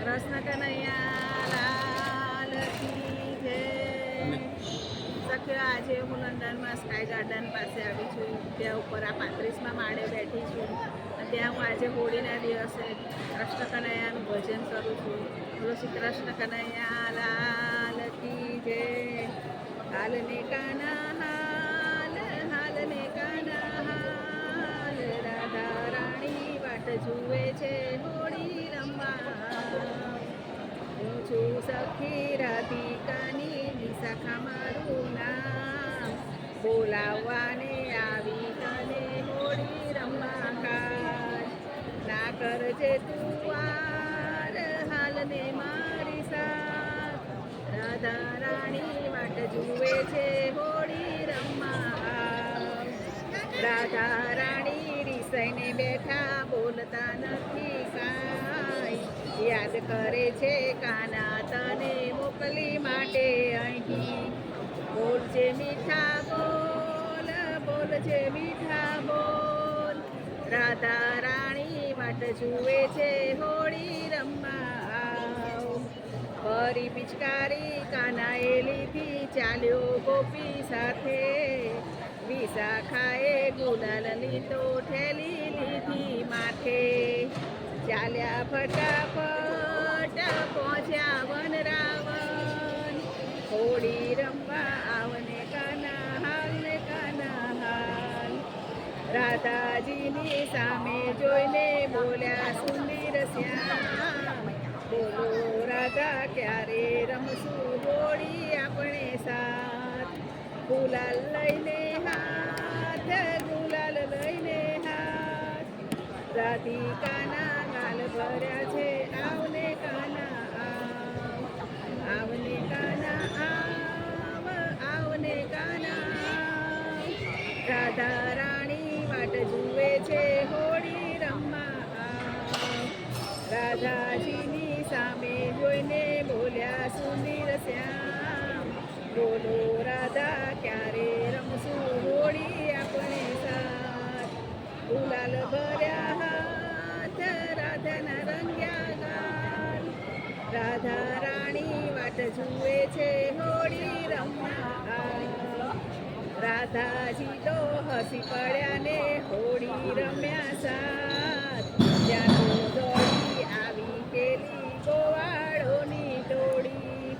કૃષ્ણ કનૈયા લાલ સખ્યો આજે હું લંડનમાં સ્કાય ગાર્ડન પાસે આવી છું. ત્યાં ઉપર આ પાંત્રીસમાં માળે બેઠી છું. ત્યાં હું આજે હોળીના દિવસે કૃષ્ણ કનૈયાનું ભજન કરું છું. બોલો શ્રી કૃષ્ણ કનૈયા લાલ કી જય. હાલ ને કાના હાલ હાલ ને કાના હાલ. રાધા રાણી વાટ જુએ છે. સખી રાધિકાની વિશાખા મારું નામ બોલાવવાને આવી તને હોળી રમવા ના કરજે તું વાર હાલને મારી સાથ રાધા રાણી વાટ જુએ છે હોળી રમવા રાધા રાણી રીસાઈને બેઠા બોલતા નથી કાંઈ યાદ કરે છે કાના તને મોકલી માટે અહીં. બોલ છે મીઠા બોલ બોલ છે મીઠા બોલ. રાધા રાણી વાટ જુએ છે હોળી રમવા. ફરી પિચકારી કાનાએ લીધી, ચાલ્યો ગોપી સાથે. વિશાખાએ ગુલાલ લીધો ઠેલી લીધી માથે. ચાલ્યા ફટાફટ પહોંચ્યા વન રાવણ, હોળી રમવા આવને કાના હાલ ને કાના હાલ રાધાજીની સામે જોઈને બોલ્યા, સુંદર શ્યામ, બોલો રાધા, ક્યારે રમશું હોળી આપણે સાથ? ગુલાલ લઈને હાથ, ગુલાલ લઈને હાથ. રાધિકાના ગાલ ભર્યા છે રાધા રાણી વાટ જુએ છે હોળી રમવા. રાધાજીની સામે જોઈને બોલ્યા, સુંદર શ્યામ, બોલો રાધા, ક્યારે રમશું હોળી આપણે સાથ ગુલાલ ભર્યા હાથ, રાધાના રંગ્યા ગાલ રાધા રાણી વાટ જુએ છે હોળી રમવા. રાધાજી તો હસી પડ્યા ને હોળી રમ્યા સાથ. ત્યાં દોડી આવી પેલી ગોવાળોની ટોળી.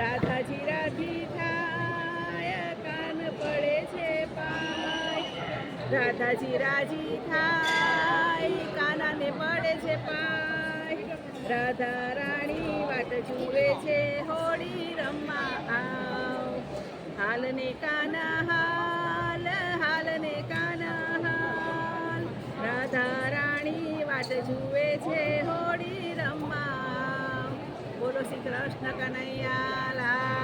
રાધાજી રાધી થાય, કાન પડે છે પાય. રાધાજી રાજી થાય, કાનાને પડે છે પાય. રાધા રાણી વાટ જુએ છે હોળી હાલ ને કાના હાલ હાલ ને કાના હાલ. રાધા રાણી વાટ જુએ છે હોળી રમવા. બોલો શ્રી કૃષ્ણ કનૈયા લાલ